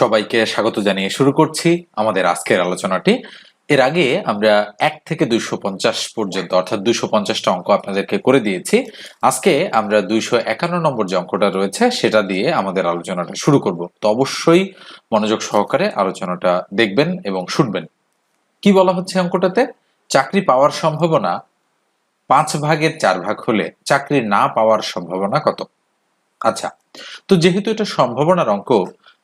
সবাইকে স্বাগত জানিয়ে শুরু করছি আমাদের আজকের আলোচনাটি। এর আগে আমরা এক থেকে দুইশো পঞ্চাশ পর্যন্ত, অর্থাৎ দুইশো পঞ্চাশটা অঙ্ক আপনাদেরকে করে দিয়েছি। আজকে আমরা দুইশো একান্ন নম্বর যে অঙ্কটা রয়েছে, সেটা দিয়ে আমাদের আলোচনাটা শুরু করব। তো অবশ্যই মনোযোগ সহকারে আলোচনাটা দেখবেন এবং শুনবেন। কি বলা হচ্ছে অঙ্কটাতে? চাকরি পাওয়ার সম্ভাবনা পাঁচ ভাগের চার ভাগ হলে চাকরি না পাওয়ার সম্ভাবনা কত? আচ্ছা তো যেহেতু এটা সম্ভাবনার অঙ্ক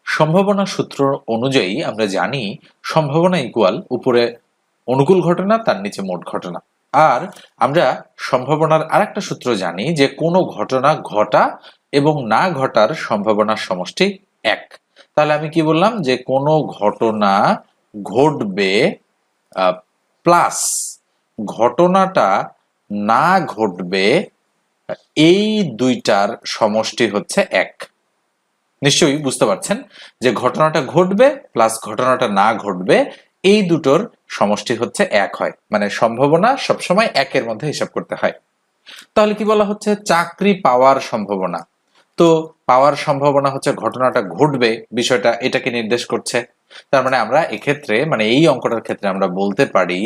সম্ভাবনা সূত্র অনুযায়ী আমরা জানি সম্ভাবনা ইকুয়াল উপরে অনুকূল ঘটনা, তার নিচে মোট ঘটনা। আর আমরা সম্ভাবনার আরেকটা সূত্র জানি যে কোনো ঘটনা ঘটা এবং না ঘটার সম্ভাবনার সমষ্টি এক। তাহলে আমি কি বললাম যে কোনো ঘটনা ঘটবে প্লাস ঘটনাটা না ঘটবে, এই দুইটার সমষ্টি হচ্ছে এক। নিশ্চয়ই বুঝতে পারছেন যে ঘটনাটা ঘটবে প্লাস ঘটনাটা না ঘটবে, এই দুটোর সমষ্টি হচ্ছে এক হয়। মানে সম্ভাবনা সবসময় একের মধ্যে হিসাব করতে হয়। তাহলে কি বলা হচ্ছে? চাকরি পাওয়ার সম্ভাবনা। তো পাওয়ার সম্ভাবনা হচ্ছে ঘটনাটা ঘটবে, বিষয়টা এটাকে নির্দেশ করছে। তার মানে আমরা এক্ষেত্রে মানে এই অঙ্কটার ক্ষেত্রে আমরা বলতে পারি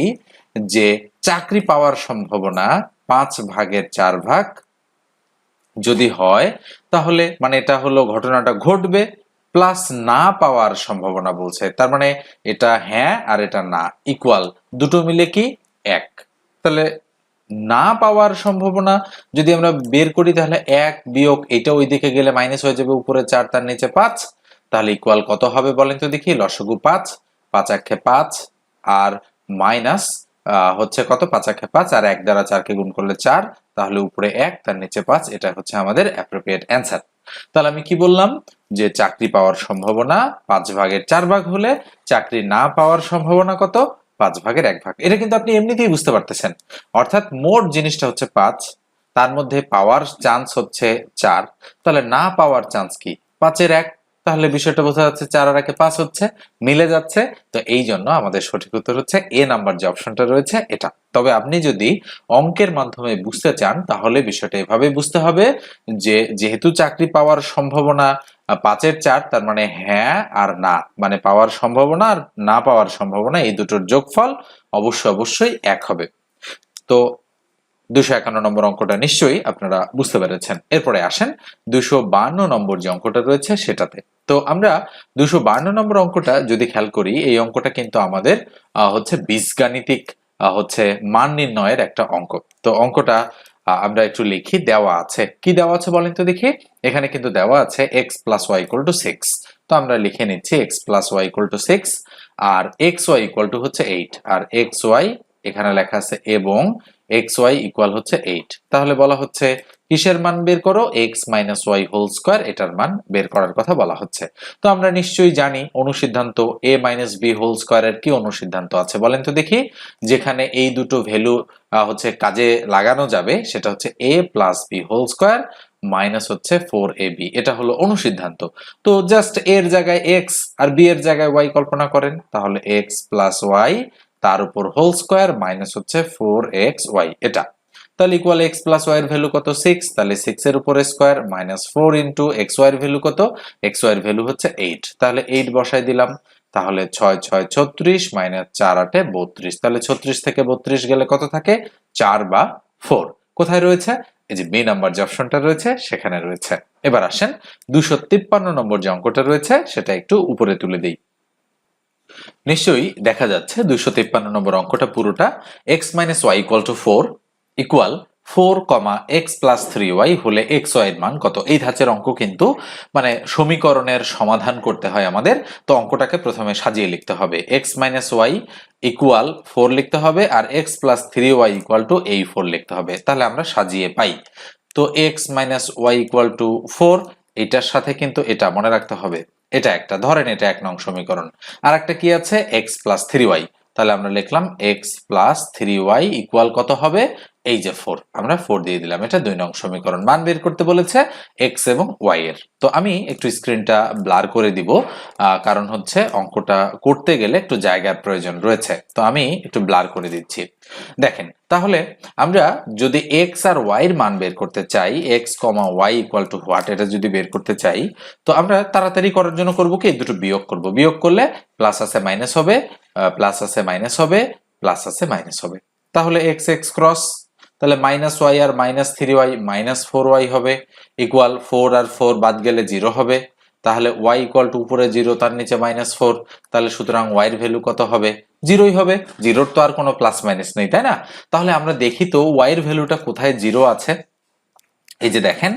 যে চাকরি পাওয়ার সম্ভাবনা পাঁচ ভাগের চার ভাগ যদি হয়, তাহলে মানে এটা হলো ঘটনাটা ঘটবে প্লাস না পাওয়ার সম্ভাবনা বলছে। তার মানে এটা হ্যাঁ আর এটা না ইকুয়াল দুটো মিলে কি? এক। তাহলে না পাওয়ার সম্ভাবনা যদি আমরা বের করি, তাহলে এক বিয়োগ এটা ওই দিকে গেলে মাইনাস হয়ে যাবে উপরে চার, তার নিচে পাঁচ। তাহলে ইকুয়াল কত হবে বলেন তো দেখি? লসগু পাঁচ পাঁচ একে পাঁচ, আর মাইনাস হচ্ছে কত? পাঁচ একে পাঁচ, আর এক দ্বারা চারকে গুণ করলে চার, তাহলে উপরে এক, তার নিচে পাঁচ এটা হচ্ছে আমাদের অ্যাপ্রোপ্রিয়েট অ্যান্সার তাহলে আমি কি বললাম? যে চাকরি পাওয়ার সম্ভাবনা পাঁচ ভাগের চার ভাগ হলে চাকরি না পাওয়ার সম্ভাবনা কত? পাঁচ ভাগের এক ভাগ। এটা কিন্তু আপনি এমনিতেই বুঝতে পারতেছেন। অর্থাৎ মোট জিনিসটা হচ্ছে পাঁচ, তার মধ্যে পাওয়ার চান্স হচ্ছে চার। তাহলে না পাওয়ার চান্স কি? পাঁচের এক তাহলে বিষয়টা বোঝা যাচ্ছে চার আর একে পাঁচ হচ্ছে, মিলে যাচ্ছে। তো এই জন্য আমাদের সঠিক উত্তর হচ্ছে এ নাম্বার যে অপশনটা রয়েছে এটা। তবে আপনি যদি অঙ্কের মাধ্যমে বুঝতে চান, তাহলে বিষয়টা এভাবে বুঝতে হবে যে যেহেতু চাকরি পাওয়ার সম্ভাবনা পাঁচের চার, তার মানে হ্যাঁ আর না। মানে পাওয়ার সম্ভাবনা আর না পাওয়ার সম্ভাবনা, এই দুটোর যোগফল অবশ্যই অবশ্যই এক হবে। তো দুশো একান্ন নম্বর অঙ্কটা নিশ্চয়ই আপনারা বুঝতে পেরেছেন। এরপরে আসেন দুশো বান্ন নম্বর যে অঙ্কটা রয়েছে সেটাতে। তো আমরা দুশো বান্ন নম্বর অঙ্কটা যদি খেয়াল করি, এই অঙ্কটা কিন্তু আমাদের হচ্ছে বীজগাণিতিক হচ্ছে মান নির্ণয়ের একটা অঙ্ক। তো অঙ্কটা আমরা একটু লিখি, দেওয়া আছে। কি দেওয়া আছে বলেন তো দেখি? এখানে কিন্তু দেওয়া আছে X plus Y equal to six তো আমরা লিখে নিচ্ছি X plus Y equal to six R X Y equal to হচ্ছে এইট আর এক্স ওয়াই এখানে লেখা আছে এবং এক্স ওয়াই ইকুয়াল হচ্ছে এইট তাহলে বলা হচ্ছে, কিসের মান বের করো? X minus Y whole square এটার মান বের করার কথা বলা হচ্ছে। তো আমরা নিশ্চয়ই জানি অনুসিদ্ধান্ত এ মাইনাস বি হোল স্কোয়ারের কি অনুসিদ্ধান্ত আছে। বলেন তো দেখি, যেখানে এই দুটো ভ্যালু হচ্ছে কাজে লাগানো যাবে, সেটা হচ্ছে A plus B whole square minus হচ্ছে ফোর এ বি এটা হলো অনুসিদ্ধান্ত। তো জাস্ট এর জায়গায় এক্স আর বি এর জায়গায় ওয়াই কল্পনা করেন। তাহলে এক্স প্লাস ওয়াই তার উপর হোল স্কোয়ার মাইনাস হচ্ছে ফোর এক্স ওয়াই এটা। তাহলে ইকুয়াল এক্স প্লাস ওয়াই এর ভ্যালু কত? সিক্স তাহলে সিক্স এর উপরে square minus four into X Y এর ভ্যালু কত? এক্স ওয়াই এর ভ্যালু হচ্ছে এইট তাহলে এইট বসাই দিলাম। তাহলে ছয় ছয়, ছত্রিশ মাইনাস চার, আটে বত্রিশ। তাহলে ছত্রিশ থেকে বত্রিশ গেলে কত থাকে? চার বা ফোর কোথায় রয়েছে? এই যে বি নাম্বার যে অপশনটা রয়েছে, সেখানে রয়েছে। এবার আসেন দুশো তিপ্পান্ন নম্বর যে অঙ্কটা রয়েছে, সেটা একটু উপরে তুলে দিই। নিশ্চয়ই দেখা যাচ্ছে দুইশো তিপ্পান্ন নম্বর অঙ্কটা পুরোটা X minus Y equal to four equal four comma X plus three Y হলে এক্স ওয়াই এর মান কত? এই ধাঁচের অঙ্ক কিন্তু মানে সমীকরণের সমাধান করতে হয় আমাদের। তো অঙ্কটাকে প্রথমে সাজিয়ে লিখতে হবে। X minus Y equal four লিখতে হবে আর X plus three Y equal to এই ফোর লিখতে হবে। তাহলে আমরা সাজিয়ে পাই। তো X minus Y equal to four এটার সাথে কিন্তু এটা মনে রাখতে হবে। এটা একটা, ধরেন এটা এক নং সমীকরণ। আর একটা কি আছে? এক্স প্লাস থ্রি ওয়াই তাহলে আমরা লিখলাম X plus three Y equal কত হবে? এই যে ফোর আমরা ফোর দিয়ে দিলাম। এটা দুই নং সমীকরণ। মান বের করতে বলেছে এক্স এবং ওয়াই এর। তো আমি একটু স্ক্রিনটা ব্লার করে দিব কারণ হচ্ছে অঙ্কটা করতে গেলে একটু জায়গার প্রয়োজন রয়েছে। তো আমি একটু ব্লার করে দিচ্ছি। দেখেন, তাহলে আমরা যদি এক্স আর ওয়াই এর মান বের করতে চাই X comma Y equal to what এটা যদি বের করতে চাই, তো আমরা তাড়াতাড়ি করার জন্য করব কি? দুটো বিয়োগ করব। বিয়োগ করলে প্লাস আছে মাইনাস হবে। প্লাস আছে মাইনাস হবে প্লাস আছে মাইনাস হবে। তাহলে এক্স এক্স ক্রস তাহলে মাইনাস ওয়াই আর minus three Y minus four Y হবে ইকুয়াল ফোর আর ফোর বাদ গেলে জিরো হবে। তাহলে ওয়াই ইকুয়াল টু উপরে জিরো তার নিচে মাইনাস ফোর তাহলে সুতরাং ওয়াই এর ভ্যালু কত হবে? জিরোই হবে। জিরোর তো আর কোনো প্লাস মাইনাস নেই, তাই না? তাহলে আমরা দেখি তো ওয়াই এর ভ্যালুটা কোথায় জিরো আছে। এই যে দেখেন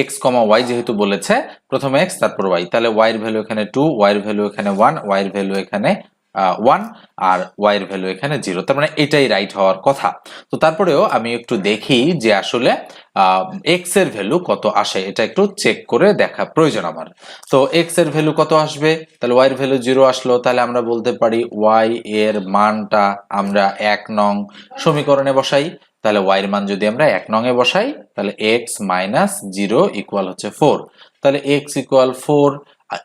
এক্স কমা ওয়াই যেহেতু বলেছে, প্রথমে এক্স তারপর ওয়াই তাহলে ওয়াই এর ভ্যালু এখানে টু ওয়াই এর ভ্যালু এখানে ওয়ান ওয়াই এর ভ্যালু এখানে ওয়ান আর ওয়াই এর ভ্যালু এখানে জিরো তার মানে এটাই রাইট হওয়ার কথা। তো তারপরেও আমি একটু দেখি যে আসলে এক্সের ভ্যালু কত আসে, এটা একটু চেক করে দেখা প্রয়োজন আমার। তো এক্সের ভ্যালু কত আসবে? তাহলে ওয়াই এর ভ্যালু জিরো আসলো, তাহলে আমরা বলতে পারি ওয়াই এর মানটা আমরা এক নং সমীকরণে বসাই। তাহলে ওয়াইয়ের মান যদি আমরা এক নং এ বসাই, তাহলে এক্স মাইনাস জিরো ইকুয়াল হচ্ছে ফোর তাহলে এক্স ইকুয়াল ফোর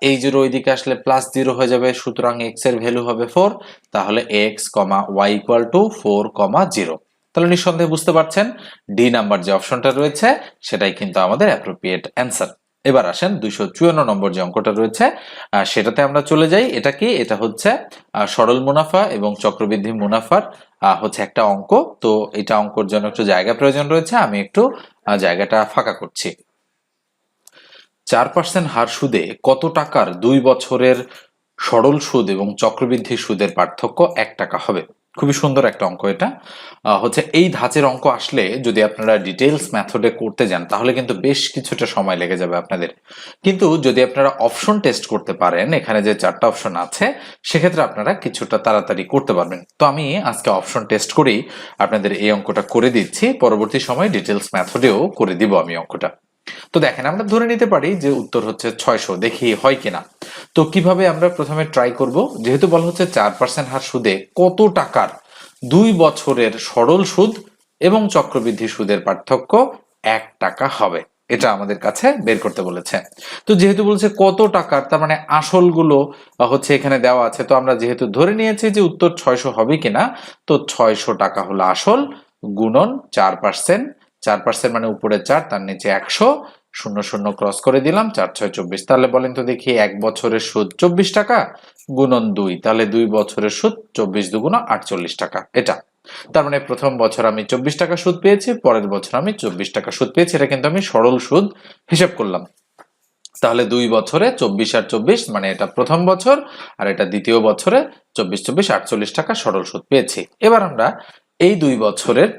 এই জিরো ওইদিকে আসলে প্লাস জিরো হয়ে যাবে, সুতরাং এক্সের ভ্যালু হবে ফোর তাহলে X comma Y equal to four comma zero তাহলে নিঃসন্দেহে বুঝতে পারছেন ডি নাম্বার যে অপশনটা রয়েছে, সেটাই কিন্তু আমাদের অ্যাপ্রোপ্রিয়েট অ্যান্সার এবার আসেন দুইশো চুয়ান্ন নম্বর যে অঙ্কটা রয়েছে সেটাতে আমরা চলে যাই। এটা কি? এটা হচ্ছে সরল মুনাফা এবং চক্রবৃদ্ধি মুনাফার হচ্ছে একটা অঙ্ক। তো এটা অঙ্কর জন্য একটু জায়গা প্রয়োজন রয়েছে, আমি একটু জায়গাটা ফাঁকা করছি। চার পার্সেন্ট হার সুদে কত টাকার দুই বছরের সরল সুদ এবং চক্রবৃদ্ধি সুদের পার্থক্য এক টাকা হবে? খুবই সুন্দর একটা অঙ্ক এটা। হচ্ছে এই ধাঁচের অঙ্ক আসলে যদি আপনারা ডিটেলস মেথডে করতে যান, তাহলে কিন্তু বেশ কিছুটা সময় লেগে যাবে আপনাদের। কিন্তু যদি আপনারা অপশন টেস্ট করতে পারেন, এখানে যে চারটা অপশন আছে, সেক্ষেত্রে আপনারা কিছুটা তাড়াতাড়ি করতে পারবেন। তো আমি আজকে অপশন টেস্ট করেই আপনাদের এই অঙ্কটা করে দিচ্ছি। পরবর্তী সময় ডিটেলস মেথডেও করে দিব আমি অঙ্কটা। তো দেখেন, আমরা ধরে নিতে পারি যে উত্তর হচ্ছে ছয়শো, দেখি হয় কিনা। তো কীভাবে আমরা প্রথমে ট্রাই করব? যেহেতু বলা হচ্ছে চার পার্সেন্ট হার সুদে কত টাকার দুই বছরের সরল সুদ এবং চক্রবৃদ্ধি সুদের পার্থক্য এক টাকা হবে। এটা আমাদের কাছে বের করতে বলেছে। তো যেহেতু বলছে কত টাকার, তার মানে আসলগুলো হচ্ছে এখানে দেওয়া আছে, তো আমরা যেহেতু ধরে নিয়েছি যে উত্তর ছয়শো হবে কিনা, তো ছয়শো টাকা হলো আসল গুণন চার পার্সেন্ট চার পার্সেন্ট মানে উপরে চার, তার নিচে একশো, শূন্য শূন্য ক্রস করে দিলাম, চার, ছয়, চব্বিশ। তাহলে বলেন তো দেখি, এক বছরের সুদ চব্বিশ টাকা, গুণন দুই। তাহলে দুই বছরের সুদ চব্বিশ দুগুণ আটচল্লিশ টাকা, এটা। তার মানে প্রথম বছর আমি চব্বিশ টাকা সুদ পেয়েছি, পরের বছর আমি চব্বিশ টাকা সুদ পেয়েছি, এটা কিন্তু আমি সরল সুদ হিসাব করলাম। তাহলে দুই বছরে চব্বিশ আর চব্বিশ মানে এটা প্রথম বছর, আর এটা দ্বিতীয় বছরে চব্বিশ চব্বিশ, আটচল্লিশ টাকা সরল সুদ পেয়েছি। এবার আমরা এই দুই বছরের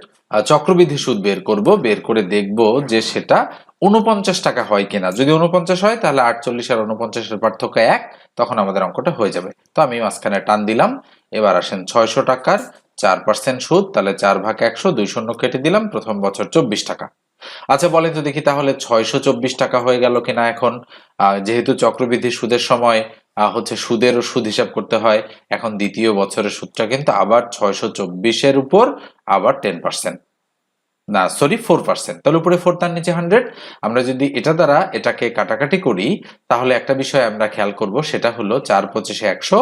চক্রবৃদ্ধি সুদ বের করব, বের করে দেখব যে সেটা উনপঞ্চাশ টাকা হয় কিনা। যদি উনপঞ্চাশ হয়, তাহলে আটচল্লিশ আর উনপঞ্চাশের পার্থক্য এক, তখন আমাদের অঙ্কটা হয়ে যাবে। তো আমি মাঝখানে টান দিলাম, এবার আসেন ছয়শো টাকার চার পার্সেন্ট সুদ, তাহলে চার ভাগ একশো, দুই শূন্য কেটে দিলাম, প্রথম বছর চব্বিশ টাকা। আচ্ছা বলেন তো দেখি তাহলে ছয়শো চব্বিশ টাকা হয়ে গেল কিনা এখন? যেহেতু চক্রবৃদ্ধি সুদের সময় হচ্ছে সুদেরও সুদ হিসাব করতে হয়। এখন দ্বিতীয় বছরের সুদটা কিন্তু আবার ছয়শো চব্বিশের উপর আবার টেন পার্সেন্ট না সরি ফোর পার্সেন্ট তাহলে উপরে ফোর তার নিচে হান্ড্রেড আমরা যদি এটা দ্বারা এটাকে কাটাকাটি করি, তাহলে একটা বিষয় আমরা খেয়াল করব, সেটা হলো চার পঁচিশে একশো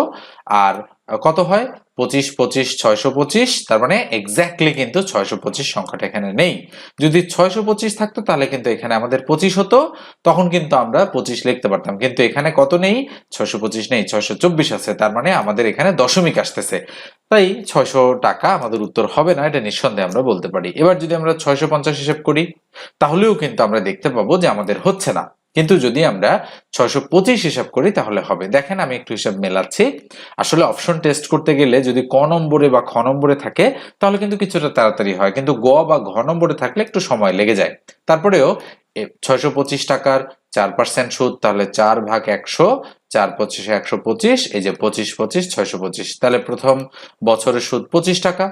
আর কত হয়? পঁচিশ পঁচিশ, ছয়শো পঁচিশ, তার মানে এক্স্যাক্টলি কিন্তু ছয়শো পঁচিশ সংখ্যাটা এখানে নেই। যদি ছয়শো পঁচিশ থাকতো, তাহলে কিন্তু এখানে আমাদের পঁচিশ হতো, তখন কিন্তু আমরা পঁচিশ লিখতে পারতাম। কিন্তু এখানে কত নেই? ছয়শো পঁচিশ নেই, ছয়শো চব্বিশ আছে, তার মানে আমাদের এখানে দশমিক আসতেছে। তাই ছয়শো টাকা আমাদের উত্তর হবে না, এটা নিঃসন্দেহে আমরা বলতে পারি। এবার যদি আমরা ছয়শো পঞ্চাশ হিসেব করি, তাহলেও কিন্তু আমরা দেখতে পাবো যে আমাদের হচ্ছে না। কিন্তু যদি আমরা ছয়শো পঁচিশ হিসাব করি, তাহলে হবে। দেখেন আমি একটু হিসাব মেলাচ্ছি। আসলে অপশন টেস্ট করতে গেলে যদি ক নম্বরে বা খ নম্বরে থাকে, তাহলে কিন্তু কিছুটা তাড়াতাড়ি হয়। কিন্তু গ বা ঘ নম্বরে থাকলে একটু সময় লেগে যায়। তারপরেও ছয়শো পঁচিশ টাকার চার পার্সেন্ট সুদ, তাহলে চার ভাগ একশো, চার পঁচিশে একশো পঁচিশ, এই যে পঁচিশ পঁচিশ, ছয়শো পঁচিশ। তাহলে প্রথম বছরের সুদ পঁচিশ টাকা।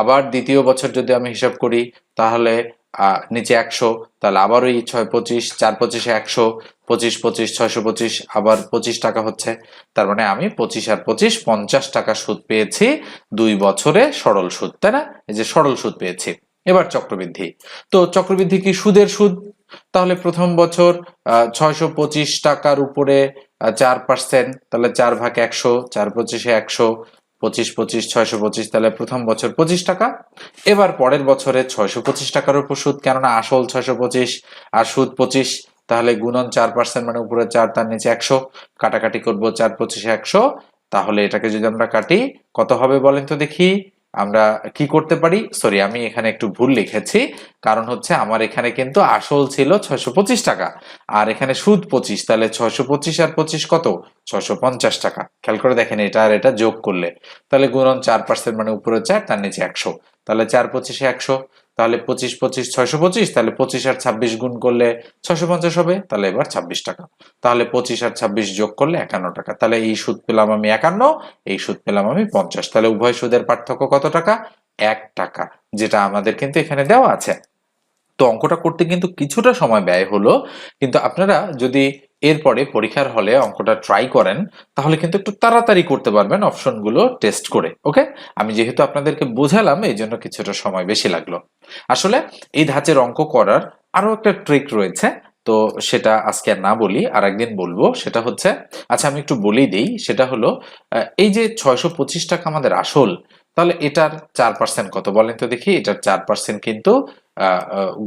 আবার দ্বিতীয় বছর যদি আমি হিসাব করি, তাহলে নিচে একশো, তাহলে আবারও এই ছয় পঁচিশ, চার পঁচিশে একশো, পঁচিশ পঁচিশ, ছয়শো পঁচিশ, আবার পঁচিশ টাকা হচ্ছে। তার মানে আমি পঁচিশ আর পঁচিশ, পঞ্চাশ টাকা সুদ পেয়েছি দুই বছরে সরল সুদ, তাই না? এই যে সরল সুদ পেয়েছি। এবার চক্রবৃদ্ধি। তো চক্রবৃদ্ধি কি সুদের সুদ? তাহলে প্রথম বছর ছয়শো পঁচিশ টাকার উপরে চার পার্সেন্ট, তাহলে চার ভাগ একশো, চার পঁচিশে একশো পঁচিশ পঁচিশ, ছয়শো পঁচিশ, তাহলে প্রথম বছর পঁচিশ টাকা। এবার পরের বছরে ছয়শো পঁচিশ টাকার উপর সুদ, কেননা আসল ছয়শো পঁচিশ আর সুদ পঁচিশ, তাহলে গুণন চার পার্সেন্ট মানে উপরে চার, তার নিচে একশো, কাটাকাটি করব চার পঁচিশে একশো। তাহলে এটাকে যদি আমরা কাটি, কত হবে বলেন তো দেখি? আমরা কি করতে পারি? সরি আমি এখানে একটু ভুল লিখেছি। কারণ হচ্ছে আমার এখানে কিন্তু আসল ছিল ছয়শো পঁচিশ টাকা। আর এখানে সুদ পঁচিশ, তাহলে ছয়শো পঁচিশ আর পঁচিশ কত? ছয়শো পঞ্চাশ টাকা। খেয়াল করে দেখেন, এটা আর এটা যোগ করলে। তাহলে গুণন চার পার্সেন্ট মানে উপরে চার, তার নিচে একশো। তাহলে চার পঁচিশে একশো। তাহলে পঁচিশ পঁচিশ, ছয়শো পঁচিশ, তাহলে পঁচিশ আর ছাব্বিশ গুণ করলে ছয়শো পঞ্চাশ হবে, তাহলে এবার ছাব্বিশ টাকা। তাহলে পঁচিশ আর ছাব্বিশ যোগ করলে একান্ন টাকা। তাহলে এই সুদ পেলাম আমি একান্ন, এই সুদ পেলাম আমি পঞ্চাশ। তাহলে উভয় সুদের পার্থক্য কত টাকা? এক টাকা, যেটা আমাদের কিন্তু এখানে দেওয়া আছে। তো অঙ্কটা করতে কিন্তু কিছুটা সময় ব্যয় হলো, কিন্তু আপনারা যদি এরপরে পরীক্ষার হলে অঙ্কটা ট্রাই করেন, তাহলে কিন্তু একটু তাড়াতাড়ি করতে পারবেন অপশনগুলো টেস্ট করে ওকে আমি যেহেতু আপনাদেরকে বোঝালাম এই জন্য কিছুটা সময় বেশি লাগল। আসলে এই ধাঁচের অঙ্ক করার আরও একটা ট্রিক রয়েছে, তো সেটা আজকে না বলি আর একদিন বলব। সেটা হচ্ছে আচ্ছা আমি একটু বলেই দিই, সেটা হলো এই যে ছয়শো পঁচিশ টাকা আমাদের আসল তাহলে এটার চার পার্সেন্ট কত বলেন তো দেখি? এটার চার পার্সেন্ট কিন্তু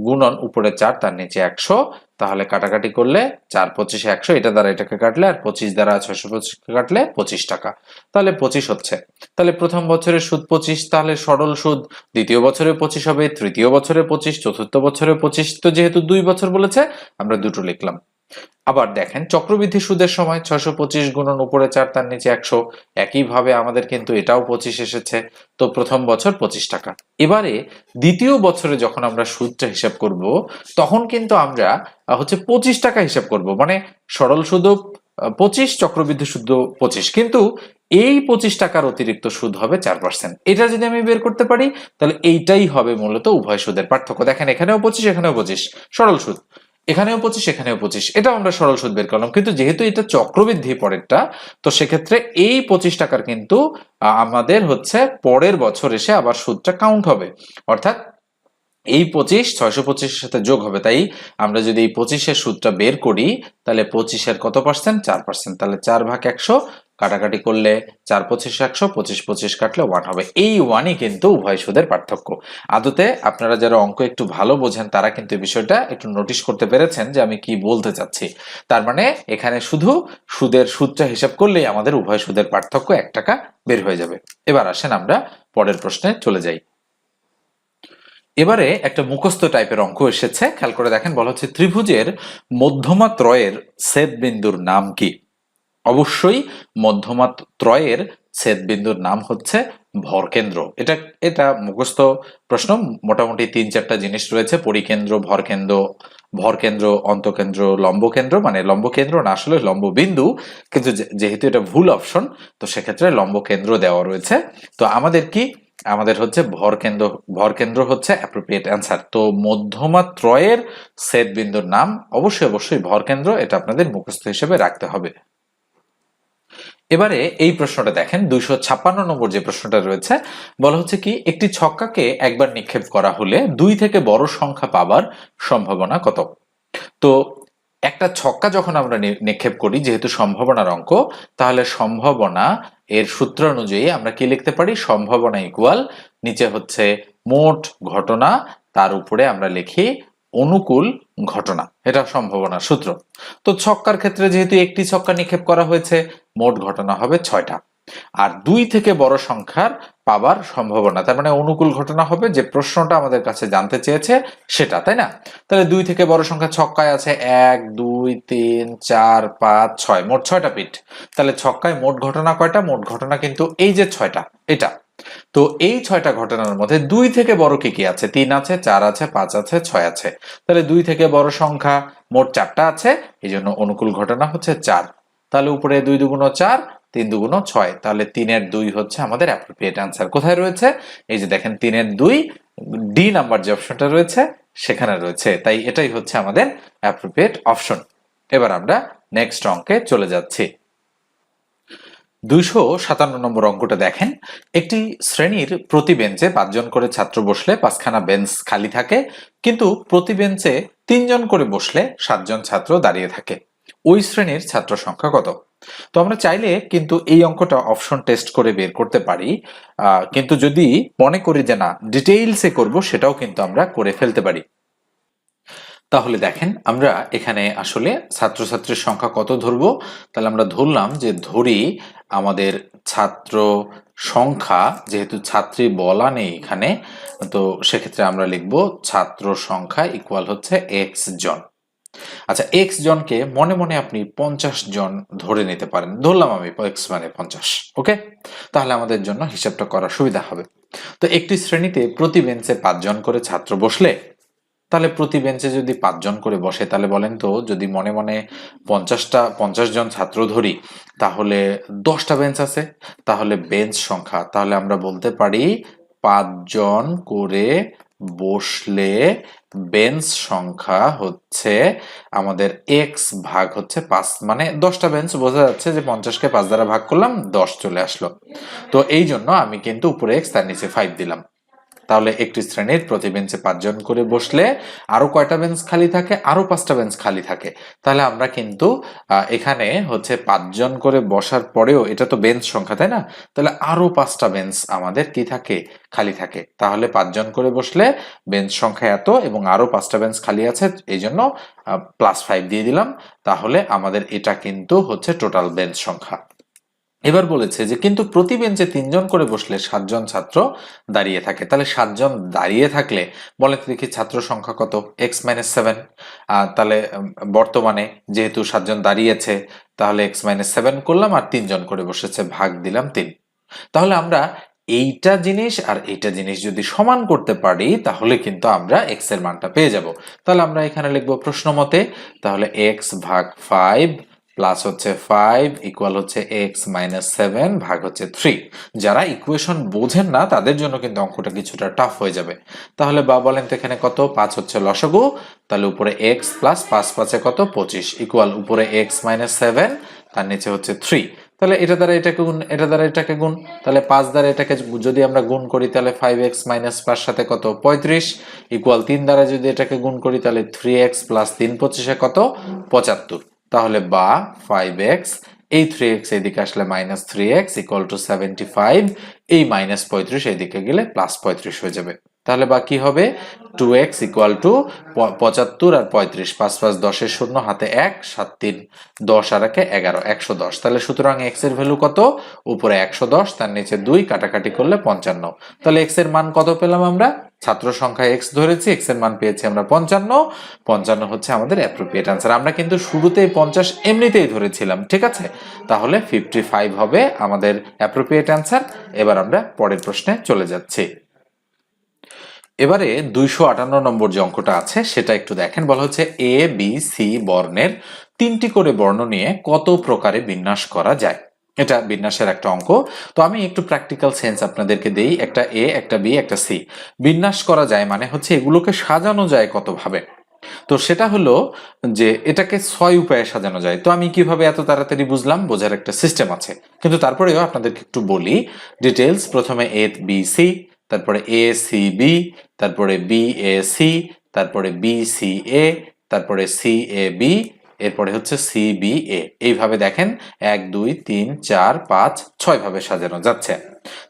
গুণন উপরে চার, তার নিচে একশো। তাহলে কাটাকাটি করলে চার পঁচিশে একশো, এটা দ্বারা এটাকে কাটলে আর পঁচিশ দ্বারা ছয়শো পঁচিশ কাটলে পঁচিশ টাকা। তাহলে পঁচিশ হচ্ছে। তাহলে প্রথম বছরের সুদ পঁচিশ, তাহলে সরল সুদ। দ্বিতীয় বছরে পঁচিশ হবে, তৃতীয় বছরে পঁচিশ, চতুর্থ বছরে পঁচিশ। তো যেহেতু দুই বছর বলেছে, আমরা দুটো লিখলাম। আবার দেখেন, চক্রবৃদ্ধি সুদের সময় ছয়শো পঁচিশ গুণন উপরে চার, তার নিচে একশো। একইভাবে আমাদের কিন্তু এটাও পঁচিশ এসেছে। তো প্রথম বছর পঁচিশ টাকা। এবারে দ্বিতীয় বছরে যখন আমরা সুদটা হিসাব করব, তখন কিন্তু আমরা হচ্ছে পঁচিশ টাকা হিসাব করব। মানে সরল সুদও পঁচিশ, চক্রবৃদ্ধি সুদ পঁচিশ। কিন্তু এই পঁচিশ টাকার অতিরিক্ত সুদ হবে চার পার্সেন্ট। এটা যদি আমি বের করতে পারি, তাহলে এইটাই হবে মূলত উভয় সুদের পার্থক্য। দেখেন, এখানেও পঁচিশ এখানেও পঁচিশ। সরল সুদ। এখানেও পঁচিশ এখানেও পঁচিশ। এটা আমরা সরল সুদ বের করলাম। কিন্তু যেহেতু এটা চক্রবৃদ্ধি পরেরটা, তো সেক্ষেত্রে এই পঁচিশ টাকার কিন্তু আমাদের হচ্ছে পরের বছর এসে আবার সুদটা কাউন্ট হবে। অর্থাৎ এই পঁচিশ ছয়শো পঁচিশের সাথে যোগ হবে। তাই আমরা যদি এই পঁচিশের সুদটা বের করি, তাহলে পঁচিশের কত পার্সেন্ট চার পার্সেন্ট তাহলে চার ভাগ একশো কাটাকাটি করলে চার পঁচিশ, একশো পঁচিশ পঁচিশ কাটলে ওয়ান হবে। এই ওয়ানই কিন্তু উভয় সুদের পার্থক্য। আদতে আপনারা যারা অঙ্ক একটু ভালো বোঝেন, তারা কিন্তু বিষয়টা একটু নোটিশ করতে পেরেছেন যে আমি কি বলতে চাচ্ছি। তার মানে এখানে শুধু সুদের সুদটা হিসাব করলেই আমাদের উভয় সুদের পার্থক্য এক টাকা বের হয়ে যাবে। এবার আসেন আমরা পরের প্রশ্নে চলে যাই। এবারে একটা মুখস্থ টাইপের অঙ্ক এসেছে। খেয়াল করে দেখেন, বলা হচ্ছে ত্রিভুজের মধ্যমা ত্রয়ের ছেদ বিন্দুর নাম কি? অবশ্যই মধ্যমা ত্রয়ের ছেদবিন্দুর নাম হচ্ছে ভরকেন্দ্র। এটা এটা মুখস্থ প্রশ্ন। মোটামুটি তিন চারটা জিনিস রয়েছে। পরিকেন্দ্র, ভরকেন্দ্র ভরকেন্দ্র, অন্তকেন্দ্র, লম্বকেন্দ্র মানে লম্বকেন্দ্র না আসলে লম্ববিন্দু, কিন্তু যেহেতু এটা ভুল অপশন, তো সেক্ষেত্রে লম্বকেন্দ্র দেওয়া রয়েছে। তো আমাদের কি? আমাদের হচ্ছে ভরকেন্দ্র ভরকেন্দ্র হচ্ছে অ্যাপ্রোপ্রিয়েট অ্যান্সার তো মধ্যমা ত্রয়ের সেট বিন্দুর নাম অবশ্যই অবশ্যই ভরকেন্দ্র, এটা আপনাদের মুখস্থ হিসেবে রাখতে হবে। এবারে এই প্রশ্নটা দেখেন, দুইশো ছাপ্পান্ন নম্বর যে প্রশ্নটা রয়েছে, বলা হচ্ছে কি, একটি ছক্কাকে একবার নিক্ষেপ করা হলে দুই থেকে বড় সংখ্যা পাবার সম্ভাবনা কত? তো একটা ছক্কা যখন আমরা নিক্ষেপ করি, যেহেতু সম্ভাবনার অঙ্ক, তাহলে সম্ভাবনা এর সূত্র অনুযায়ী আমরা কি লিখতে পারি? সম্ভাবনা ইকুয়াল নিচে হচ্ছে মোট ঘটনা, তার উপরে আমরা লিখি অনুকূল ঘটনা। এটা সম্ভাবনার সূত্র। তো ছক্কার ক্ষেত্রে যেহেতু একটি ছক্কা নিক্ষেপ করা হয়েছে, মোট ঘটনা হবে ছয়টা। আর দুই থেকে বড় সংখ্যার পাবার সম্ভাবনা, তার মানে অনুকূল ঘটনা হবে যে প্রশ্নটা আমাদের কাছে জানতে চেয়েছে সেটা, তাই না? তাহলে দুই থেকে বড় সংখ্যা ছক্কায় আছে এক, দুই, তিন, চার, পাঁচ, ছয়, মোট ছয়টা পিঠ তাহলে ছক্কায় মোট ঘটনা কয়টা? মোট ঘটনা কিন্তু এই যে ছয়টা, এটা। তো এই ছয়টা ঘটনার মধ্যে দুই থেকে বড় কি কি আছে? তিন আছে, চার আছে, পাঁচ আছে, ছয় আছে। তাহলে দুই থেকে বড় সংখ্যা মোট চারটা আছে এই জন্য অনুকূল ঘটনা হচ্ছে চার। তাহলে উপরে দুই দুগুণ চার, তিন দুগুণ ছয়। তাহলে তিনের দুই হচ্ছে আমাদের অ্যাপ্রোপ্রিয়েট অ্যান্সার কোথায় রয়েছে? এই যে দেখেন, তিনের দুই ডি নাম্বার যে অপশনটা রয়েছে, সেখানে রয়েছে। তাই এটাই হচ্ছে আমাদের অ্যাপ্রোপ্রিয়েট অপশন এবার আমরা নেক্সট অঙ্কে চলে যাচ্ছি। দুইশো সাতান্ন নম্বর অঙ্কটা দেখেন। একটি শ্রেণির প্রতি বেঞ্চে পাঁচজন করে ছাত্র বসলে পাঁচখানা বেঞ্চ খালি থাকে, কিন্তু প্রতি বেঞ্চে তিনজন করে বসলে সাতজন ছাত্র দাঁড়িয়ে থাকে। ওই শ্রেণির ছাত্র সংখ্যা কত? তো আমরা চাইলে কিন্তু এই অঙ্কটা অপশন টেস্ট করে বের করতে পারি। কিন্তু যদি মনে করি যে না, ডিটেইলসে করব, সেটাও কিন্তু আমরা করে ফেলতে পারি। তাহলে দেখেন, আমরা এখানে আসলে ছাত্রছাত্রীর সংখ্যা কত ধরবো? তাহলে আমরা ধরলাম যে ধরি আমাদের ছাত্র সংখ্যা, যেহেতু ছাত্রী বলা নেই এখানে, তো সেক্ষেত্রে আমরা লিখব ছাত্র সংখ্যা ইকুয়াল হচ্ছে এক্স জন। আচ্ছা এক্স জনকে মনে মনে আপনি পঞ্চাশ জন ধরে নিতে পারেন। ধরলাম আমি এক্স মানে পঞ্চাশ ওকে তাহলে আমাদের জন্য হিসাবটা করা সুবিধা হবে। তো একটি শ্রেণীতে প্রতি বেঞ্চে পাঁচজন করে ছাত্র বসলে তাহলে প্রতি বেঞ্চে যদি পাঁচজন করে বসে, তাহলে বলেন তো যদি মনে মনে পঞ্চাশটা, পঞ্চাশ জন ছাত্র ধরি, তাহলে দশটা বেঞ্চ আছে। তাহলে বেঞ্চ সংখ্যা, তাহলে আমরা বলতে পারি পাঁচজন করে বসলে বেঞ্চ সংখ্যা হচ্ছে, আমাদের এক্স ভাগ হচ্ছে পাঁচ মানে দশটা বেঞ্চ বোঝা যাচ্ছে যে পঞ্চাশকে পাঁচ দ্বারা ভাগ করলাম, দশ চলে আসলো। তো এই জন্য আমি কিন্তু উপরে এক্স তার নিচে ফাইভ দিলাম। তাহলে একটি শ্রেণির প্রতি বেঞ্চে পাঁচজন করে বসলে আরও কয়টা বেঞ্চ খালি থাকে? আরও পাঁচটা বেঞ্চ খালি থাকে। তাহলে আমরা কিন্তু এখানে হচ্ছে পাঁচজন করে বসার পরেও এটা তো বেঞ্চ সংখ্যা, তাই না? তাহলে আরও পাঁচটা বেঞ্চ আমাদের কি থাকে? খালি থাকে। তাহলে পাঁচজন করে বসলে বেঞ্চ সংখ্যা এত এবং আরও পাঁচটা বেঞ্চ খালি আছে এই জন্য প্লাস ফাইভ দিয়ে দিলাম। তাহলে আমাদের এটা কিন্তু হচ্ছে টোটাল বেঞ্চ সংখ্যা। এবার বলেছে যে, কিন্তু প্রতি বেঞ্চে তিনজন করে বসলে সাতজন ছাত্র দাঁড়িয়ে থাকে, তাহলে সাতজন দাঁড়িয়ে থাকলে বলে দেখি ছাত্র সংখ্যা কত? এক্স মাইনাস সেভেন তাহলে বর্তমানে যেহেতু সাতজন দাঁড়িয়েছে, তাহলে এক্স মাইনাস সেভেন করলাম আর তিনজন করে বসেছে, ভাগ দিলাম তিন। তাহলে আমরা এইটা জিনিস আর এইটা জিনিস যদি সমান করতে পারি, তাহলে কিন্তু আমরা এক্সের মানটা পেয়ে যাব। তাহলে আমরা এখানে লিখব প্রশ্ন মতে তাহলে এক্স ভাগ ফাইভ প্লাস হচ্ছে ফাইভ ইকুয়াল হচ্ছে এক্স মাইনাস সেভেন ভাগ হচ্ছে থ্রি যারা ইকুয়েশন বোঝেন না, তাদের জন্য কিন্তু অঙ্কটা কিছুটা টাফ হয়ে যাবে। তাহলে বা বলেন তো এখানে কত? পাঁচ হচ্ছে লসগু। তাহলে উপরে এক্স প্লাস পাঁচ পাঁচে কত? পঁচিশ। ইকুয়াল উপরে এক্স মাইনাস সেভেন তার নিচে হচ্ছে থ্রি তাহলে এটা দ্বারা এটাকে গুণ, এটা দ্বারা এটাকে গুণ। তাহলে পাঁচ দ্বারা এটাকে যদি আমরা গুণ করি, তাহলে ফাইভ এক্স মাইনাস পাঁচ সাথে কত? পঁয়ত্রিশ। ইকুয়াল তিন দ্বারা যদি এটাকে গুণ করি, তাহলে থ্রি এক্স প্লাস তিন পঁচিশে কত? পঁচাত্তর। তাহলে বা ফাইভ এক্স এই থ্রি এক্স এদিকে আসলে minus three X equal to seventy five এই মাইনাস পঁয়ত্রিশ এদিকে গেলে প্লাস পঁয়ত্রিশ হয়ে যাবে। তাহলে বা কি হবে? টু এক্স ইকুয়াল টু পঁচাত্তর আর পঁয়ত্রিশ, পাঁচ পাঁচ দশের শূন্য, হাতে এক, সাত তিন, দশ আর একে এগারো, একশো দশ। তাহলে সুতরাং এক্সের ভ্যালু কত? উপরে একশো দশ, তার নিচে দুই, কাটাকাটি করলে পঞ্চান্ন। তাহলে এক্সের মান কত পেলাম আমরা? ছাত্র সংখ্যা এক্স ধরেছি এক্সের মান পেয়েছি আমরা পঞ্চান্ন। পঞ্চান্ন হচ্ছে আমাদের অ্যাপ্রোপ্রিয়েট আনসার আমরা কিন্তু শুরুতেই পঞ্চাশ এমনিতেই ধরেছিলাম, ঠিক আছে? তাহলে ফিফটি ফাইভ হবে আমাদের অ্যাপ্রোপ্রিয়েট আনসার এবার আমরা পরের প্রশ্নে চলে যাচ্ছি। এবারে দুইশো আটান্ন নম্বর যে অঙ্কটা আছে, সেটা একটু দেখেন। বলা হচ্ছে এ বি সি বর্ণের তিনটি করে বর্ণ নিয়ে কত প্রকারে বিন্যাস করা যায়। এটা বিন্যাসের একটা অঙ্ক। তো আমি একটু প্র্যাকটিক্যাল সেন্স আপনাদেরকে দেই। একটা এ একটা বি একটা সি বিন্যাস করা যায় মানে হচ্ছে এগুলোকে সাজানো যায় কতভাবে। তো সেটা হলো যে এটাকে ছয় উপায়ে সাজানো যায়। তো আমি কীভাবে এত তাড়াতাড়ি বুঝলাম? বোঝার একটা সিস্টেম আছে। কিন্তু তারপরেও আপনাদেরকে একটু বলি। ডিটেলস প্রথমে এ বি সি তারপরে এ সি বি তারপরে বি এ সি তারপরে বি সি এ তারপরে সি এ বি এরপরে হচ্ছে সি বি এ এইভাবে দেখেন, এক, দুই, তিন, চার, পাঁচ, ছয়ভাবে সাজানো যাচ্ছে।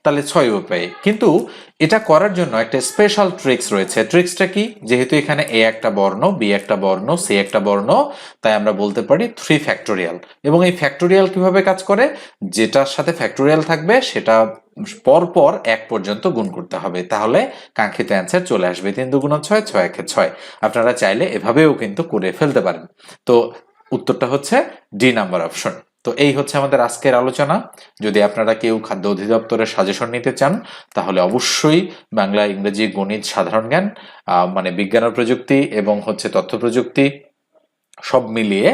তাহলে ছয় উপায়ে কিন্তু এটা করার জন্য একটা স্পেশাল ট্রিক্স রয়েছে। ট্রিক্সটা কি? যেহেতু এখানে এ একটা বর্ণ বি একটা বর্ণ সি একটা বর্ণ, তাই আমরা বলতে পারি থ্রি ফ্যাক্টোরিয়াল এবং এই ফ্যাক্টোরিয়াল কীভাবে কাজ করে? যেটার সাথে ফ্যাক্টোরিয়াল থাকবে, সেটা পর পর এক পর্যন্ত গুণ করতে হবে। তাহলে কাঙ্ক্ষিত অ্যান্সার চলে আসবে তিন দুগুণ ছয় ছয় একে ছয়। আপনারা চাইলে এভাবেও কিন্তু করে ফেলতে পারেন। তো উত্তরটা হচ্ছে ডি নাম্বার অপশন তো এই হচ্ছে আমাদের আজকের আলোচনা। যদি আপনারা কেউ খাদ্য অধিদপ্তরের সাজেশন নিতে চান, তাহলে অবশ্যই বাংলা, ইংরেজি, গণিত, সাধারণ জ্ঞান মানে বিজ্ঞান ও প্রযুক্তি এবং হচ্ছে তথ্য প্রযুক্তি সব মিলিয়ে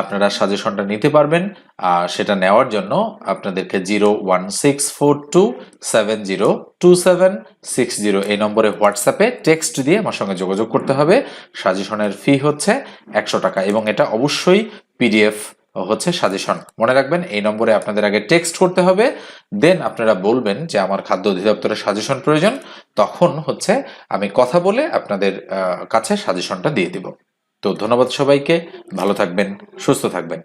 আপনারা সাজেশনটা নিতে পারবেন। আর সেটা নেওয়ার জন্য আপনাদেরকে zero one six four two seven zero two seven six zero এই নম্বরে হোয়াটসঅ্যাপে টেক্সট দিয়ে আমার সঙ্গে যোগাযোগ করতে হবে। সাজেশনের ফি হচ্ছে একশো টাকা এবং এটা অবশ্যই পিডিএফ হচ্ছে সাজেশন মনে রাখবেন, এই নম্বরে আপনাদের আগে টেক্সট করতে হবে দেন আপনারা বলবেন যে আমার খাদ্য অধিদপ্তরের সাজেশন প্রয়োজন। তখন হচ্ছে আমি কথা বলে আপনাদের কাছে সাজেশনটা দিয়ে দিব। তো ধন্যবাদ সবাইকে, ভালো থাকবেন, সুস্থ থাকবেন।